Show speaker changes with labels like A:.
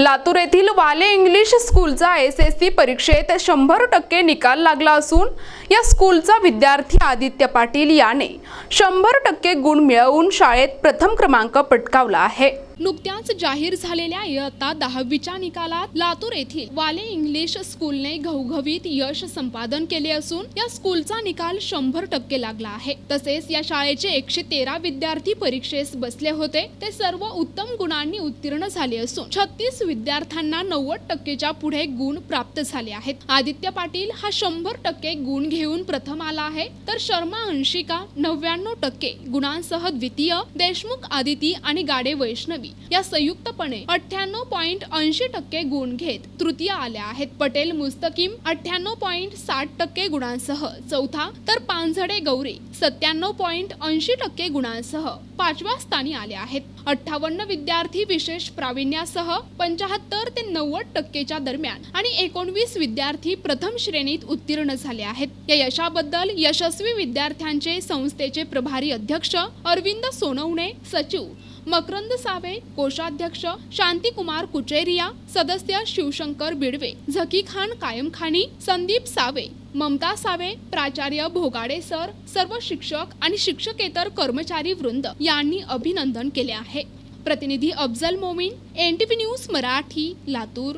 A: लातूर येथील वाले इंग्लिश स्कूलचा एस एस सी परीक्षेत शंभर टक्के निकाल लागला असून या स्कूलचा विद्यार्थी आदित्य पाटील याने शंभर टक्के गुण मिळवून शाळेत प्रथम क्रमांक पटकावला आहे. नुकत्याच जाहीर झालेल्या इयत्ता दहावीच्या निकालात लातूर येथील वाले इंग्लिश स्कूलने घवघवीत यश संपादन केले असून या स्कूलचा निकाल शंभर टक्के लागला आहे. तसेच या शाळेचे एकशे तेरा विद्यार्थी परीक्षेस बसले होते. ते सर्व उत्तम गुणांनी उत्तीर्ण झाले असून छत्तीस विद्यार्थ्यांना नव्वद टक्केच्या पुढे गुण प्राप्त झाले आहेत. आदित्य पाटील हा शंभर टक्के गुण घेऊन प्रथम आला आहे. तर शर्मा अंशिका नव्याण्णव टक्के गुणांसह द्वितीय देशमुख आदिती आणि गाडे वैष्णवी. या संयुक्तपणे अठ्ठ्याण्णव पॉईंट ऐंशी टक्के गुण घेत तृतीय आल्या आहेत. पटेल मुस्तकीम अठ्ठ्याण्णव पॉईंट साठ टक्के गुणांसह. चौथा तर पांझडे गौरी सत्त्याण्णव पॉईंट ऐंशी टक्के गुणांसह पाचव्या स्थानी आले आहेत. अठ्ठावन्न विद्यार्थी विशेष प्रावीण्यासह पंचाहत्तर ते नव्वद टक्केच्या दरम्यान आणि एकोणवीस विद्यार्थी प्रथम श्रेणीत उत्तीर्ण झाले आहेत. या यशाबद्दल यशस्वी विद्यार्थ्यांचे संस्थेचे प्रभारी अध्यक्ष अरविंद सोनवणे सचिव मकरंद सावे कोषाध्यक्ष शांतिकुमार कुचेरिया सदस्य शिवशंकर बिडवे झकी खान कायमखानी संदीप सावे ममता सावे प्राचार्य भोगाडे सर सर्व शिक्षक आणि शिक्षकेतर कर्मचारी वृंद यांनी अभिनंदन केले आहे. प्रतिनिधी अफजल मोमीन एनटीव्ही न्यूज मराठी लातूर.